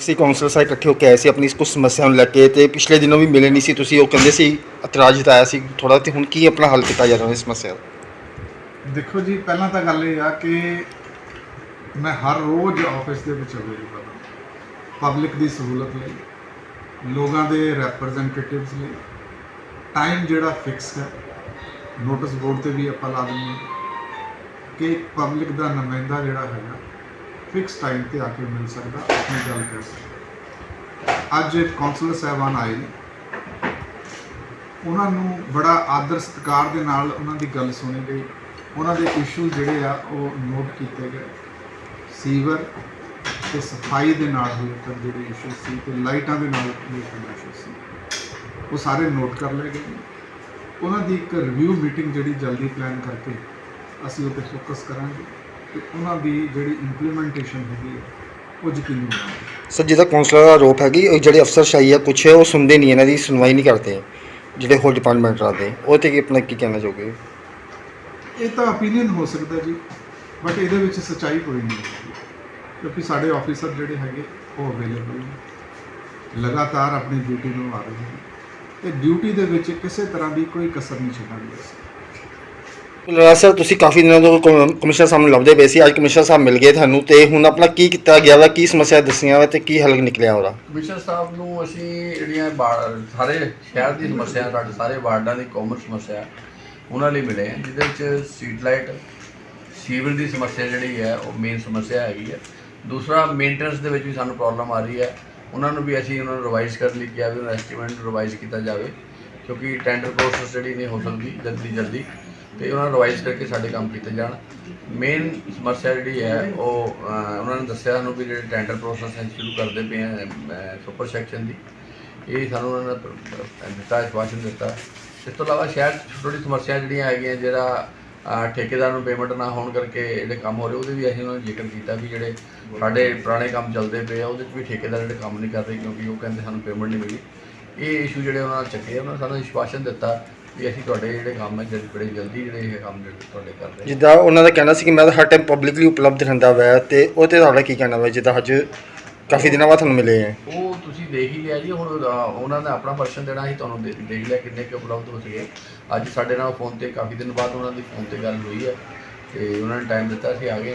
ਸੀ councillor ਸਾਹਿਬ ਇਕੱਠੇ ਹੋ ਕੇ ਆਏ ਸੀ, ਆਪਣੀ ਇਸ ਕੁਝ ਸਮੱਸਿਆ ਨੂੰ ਲੈ ਕੇ ਤੇ ਪਿਛਲੇ ਦਿਨੋਂ ਵੀ ਮਿਲੇ ਨਹੀਂ ਸੀ। ਤੁਸੀਂ ਉਹ ਕਹਿੰਦੇ ਸੀ, ਇਤਰਾਜ਼ ਜਤਾਇਆ ਸੀ ਥੋੜਾ ਤੇ ਹੁਣ ਕੀ ਆਪਣਾ ਹੱਲ ਕੀਤਾ ਜਾ ਰਿਹਾ ਇਸ ਸਮੱਸਿਆ ਦਾ? ਦੇਖੋ ਜੀ, ਪਹਿਲਾਂ ਤਾਂ ਗੱਲ ਇਹ ਆ ਕਿ ਮੈਂ ਹਰ ਰੋਜ਼ ਆਫਿਸ ਦੇ ਵਿੱਚ ਅਵੇਲੇਬਲ ਹਾਂ। ਪਬਲਿਕ ਦੀ ਸਹੂਲਤ ਲਈ, ਲੋਕਾਂ ਦੇ ਰਿਪਰੈਜ਼ੈਂਟੇਟਿਵਸ ਲਈ ਟਾਈਮ ਜਿਹੜਾ ਫਿਕਸ ਹੈ ਨੋਟਿਸ ਬੋਰਡ ਤੇ ਵੀ ਆਪਾਂ ਲਾ ਦਿੰਦੇ ਕਿ ਪਬਲਿਕ ਦਾ ਨੁਮਾਇੰਦਾ ਜਿਹੜਾ ਹੈਗਾ ਫਿਕਸ ਟਾਈਮ ਤੇ ਆ ਕੇ ਮਿਲ ਸਕਦਾ, ਆਪਣੀ ਗੱਲ ਕਰ ਸਕਦਾ। ਅੱਜ ਕਾਉਂਸਲਰ ਸਾਹਿਬਾਨ ਆਏ ਨੇ। ਉਹਨਾਂ ਨੂੰ ਬੜਾ ਆਦਰ ਸਤਿਕਾਰ ਦੇ ਨਾਲ ਉਹਨਾਂ ਦੀ ਗੱਲ ਸੁਣੀ ਗਈ। ਉਹਨਾਂ ਦੇ ਇਸ਼ੂ ਜਿਹੜੇ ਆ, ਉਹ ਨੋਟ ਕੀਤੇ ਗਏ। ਸੀਵਰ ਤੇ ਸਫ਼ਾਈ ਦੇ ਨਾਲ ਰਿਲੇਟਡ ਜਿਹੜੇ ਇਸ਼ੂ ਸੀ ਤੇ ਲਾਈਟਾਂ ਦੇ ਨਾਲ ਰਿਲੇਟਡ ਇਸ਼ੂ ਸੀ। ਉਹ ਸਾਰੇ ਨੋਟ ਕਰ ਲਏ ਗਏ ਉਹਨਾਂ ਦੀ ਇੱਕ ਰਿਵਿਊ ਮੀਟਿੰਗ ਜਿਹੜੀ ਜਲਦੀ ਪਲਾਨ ਕਰਕੇ ਅਸੀਂ ਉਹ ਤੇ ਫੋਕਸ ਕਰਾਂਗੇ। ਤੇ ਉਹਨਾਂ ਦੀ ਜਿਹੜੀ ਇੰਪਲੀਮੈਂਟੇਸ਼ਨ ਹੈਗੀ ਹੈ ਉਹ ਯਕੀਨੀ ਬਣਾਵਾਂਗੇ ਸਰ ਜਿਹਦਾ ਕਾਉਂਸਲਰ ਦਾ ਆਰੋਪ ਹੈਗੀ ਉਹ ਜਿਹੜੇ ਅਫਸਰਸ਼ਾਹੀ ਆ ਕੁਛ ਉਹ ਸੁਣਦੇ ਨਹੀਂ ਇਹਨਾਂ ਦੀ ਸੁਣਵਾਈ ਨਹੀਂ ਕਰਦੇ। ਜਿਹੜੇ ਹੋਰ ਡਿਪਾਰਟਮੈਂਟ ਰਾਦੇ ਉਹ ਤੇ ਕੀ ਆਪਣਾ ਕੀ ਕਹਿਣਾ ਚਾਹੋਗੇ? ਇਹ ਤਾਂ opinion ਹੋ ਸਕਦਾ ਜੀ ਬਟ ਇਹਦੇ ਵਿੱਚ ਸੱਚਾਈ ਕੋਈ ਨਹੀਂ ਹੈ ਕਿਉਂਕਿ ਸਾਡੇ ਆਫੀਸਰ ਜਿਹੜੇ ਹੈਗੇ ਉਹ ਅਵੇਲੇਬਲ ਨੇ। ਲਗਾਤਾਰ ਆਪਣੀ ਡਿਊਟੀ ਨਿਭਾ ਰਹੇ ਨੇ। ਤੇ ਡਿਊਟੀ ਦੇ ਵਿੱਚ ਕਿਸੇ ਤਰ੍ਹਾਂ ਦੀ ਕੋਈ ਕਸਰ ਨਹੀਂ ਛੱਡਾਂਗੇ ਅਸੀਂ। ਲੜਾ ਸਰ ਤੁਸੀਂ ਕਾਫੀ ਦਿਨਾਂ ਤੋਂ ਕਮ- ਕਮਿਸ਼ਨਰ ਸਾਹਿਬ ਨੂੰ ਲੱਭਦੇ ਪਏ ਸੀ। ਅੱਜ ਕਮਿਸ਼ਨਰ ਸਾਹਿਬ ਮਿਲ ਗਏ ਤੁਹਾਨੂੰ ਤੇ ਹੁਣ ਆਪਣਾ ਕੀ ਕੀਤਾ ਗਿਆ ਵਾ? ਕੀ ਸਮੱਸਿਆ ਦੱਸੀਆਂ ਵਾ ਤੇ ਕੀ ਹੱਲ ਨਿਕਲਿਆ ਉਹਦਾ? ਕਮਿਸ਼ਨਰ ਸਾਹਿਬ ਨੂੰ ਅਸੀਂ ਜਿਹੜੀਆਂ ਵਾ- ਸਾਰੇ ਸ਼ਹਿਰ ਦੀ ਸਮੱਸਿਆ ਸਾਡੇ ਸਾਰੇ ਵਾਰਡਾਂ ਦੀ ਕਾਮਨ ਸਮੱਸਿਆ, ਉਹਨਾਂ ਲਈ ਮਿਲੇ ਹਾਂ ਜਿਹਦੇ ਵਿੱਚ ਸਟਰੀਟ ਲਾਈਟ ਸੀਵਰ ਦੀ ਸਮੱਸਿਆ ਜਿਹੜੀ ਹੈ, ਉਹ ਮੇਨ ਸਮੱਸਿਆ ਹੈਗੀ ਹੈ। ਦੂਸਰਾ ਮੇਨਟੇਨੈਂਸ ਦੇ ਵਿੱਚ ਵੀ ਸਾਨੂੰ ਪ੍ਰੋਬਲਮ ਆ ਰਹੀ ਹੈ। ਉਹਨਾਂ ਨੂੰ ਵੀ ਅਸੀਂ ਉਹਨਾਂ ਨੂੰ ਰਿਵਾਈਜ਼ ਕਰਨ ਲਈ ਕਿਹਾ ਵੀ ਉਹਨਾਂ ਐਸਟੀਮੇਟ ਰਿਵਾਈਜ਼ ਕੀਤਾ ਜਾਵੇ, ਕਿਉਂਕਿ ਟੈਂਡਰ ਪ੍ਰੋਸੈਸ ਜਿਹੜੀ ਨਹੀਂ ਹੋ ਸਕਦੀ ਜਲਦੀ ਜਲਦੀ ਤੇ ਉਹਨਾਂ ਨੂੰ ਰਿਵਾਈਜ਼ ਕਰਕੇ ਸਾਡੇ ਕੰਮ ਕੀਤੇ ਜਾਣ। ਮੇਨ ਸਮੱਸਿਆ ਜਿਹੜੀ ਹੈ, ਉਹ ਉਹਨਾਂ ਨੇ ਦੱਸਿਆ ਸਾਨੂੰ ਵੀ ਜਿਹੜੇ ਟੈਂਡਰ ਪ੍ਰੋਸੈਸ ਹੈ, ਸ਼ੁਰੂ ਕਰਦੇ ਪਏ ਆ ਸੁਪਰ ਸੈਕਸ਼ਨ ਦੀ। ਇਹ ਸਾਨੂੰ ਉਹਨਾਂ ਨੇ ਦਿੱਤਾ, ਆਸ਼ਵਾਸਨ ਦਿੱਤਾ। ਇਸ ਤੋਂ ਇਲਾਵਾ ਸ਼ਹਿਰ ਛੋਟੀ ਛੋਟੀ ਸਮੱਸਿਆ ਜਿਹੜੀਆਂ ਹੈਗੀਆਂ, ਜਿਹੜਾ ਠੇਕੇਦਾਰ ਨੂੰ ਪੇਮੈਂਟ ਨਾ ਹੋਣ ਕਰਕੇ ਜਿਹੜੇ ਕੰਮ ਹੋ ਰਹੇ, ਉਹਦੇ ਵੀ ਅਸੀਂ ਉਹਨਾਂ ਨੂੰ ਜ਼ਿਕਰ ਕੀਤਾ ਵੀ ਜਿਹੜੇ ਸਾਡੇ ਪੁਰਾਣੇ ਕੰਮ ਚੱਲਦੇ ਪਏ ਆ, ਉਹਦੇ 'ਚ ਵੀ ਠੇਕੇਦਾਰ ਜਿਹੜੇ ਕੰਮ ਨਹੀਂ ਕਰਦੇ ਕਿਉਂਕਿ ਉਹ ਕਹਿੰਦੇ ਸਾਨੂੰ ਪੇਮੈਂਟ ਨਹੀਂ ਮਿਲੀ। ਇਹ ਇਸ਼ੂ ਜਿਹੜੇ ਉਹਨਾਂ ਨੇ ਚੱਕੇ ਉਹਨਾਂ ਨੇ ਸਾਨੂੰ ਵਿਸ਼ਵਾਸਨ ਦਿੱਤਾ ਵੀ ਅਸੀਂ ਤੁਹਾਡੇ ਜਿਹੜੇ ਕੰਮ ਹੈ ਜਿਹੜੇ ਬੜੇ ਜਲਦੀ ਜਿਹੜੇ ਇਹ ਕੰਮ ਜਿਹੜੇ ਤੁਹਾਡੇ ਕਰ ਰਹੇ ਹਾਂ ਜਿੱਦਾਂ ਉਹਨਾਂ ਦਾ ਕਹਿਣਾ ਸੀ ਕਿ ਮੈਂ ਤਾਂ ਹਰ ਟਾਈਮ ਪਬਲਿਕਲੀ ਉਪਲਬਧ ਰਹਿੰਦਾ ਵਾ ਤੇ ਉਹ ਤੇ ਤੁਹਾਡਾ ਕੀ ਕਹਿਣਾ ਵਾ ਜਿੱਦਾਂ ਅੱਜ ਕਾਫੀ ਦਿਨਾਂ ਬਾਅਦ ਤੁਹਾਨੂੰ ਮਿਲੇ ਆ। ਉਹ ਤੁਸੀਂ ਦੇਖ ਹੀ ਲਿਆ ਜੀ ਹੁਣ ਉਹਨਾਂ ਨੇ ਆਪਣਾ ਪਰਸਨ ਦੇਣਾ ਸੀ ਤੁਹਾਨੂੰ ਦੇ- ਦੇਖ ਲਿਆ ਕਿੰਨੇ ਕੁ ਉਪਲਬਧ ਹੋ ਸਕੇ ਅੱਜ ਸਾਡੇ ਨਾਲ ਫੋਨ ਤੇ ਕਾਫੀ ਦਿਨ ਬਾਅਦ ਉਹਨਾਂ ਦੀ ਫੋਨ ਤੇ ਗੱਲ ਹੋਈ ਹੈ ਤੇ ਉਹਨਾਂ ਨੇ ਟਾਈਮ ਦਿੱਤਾ ਸੀ ਆ ਗਏ।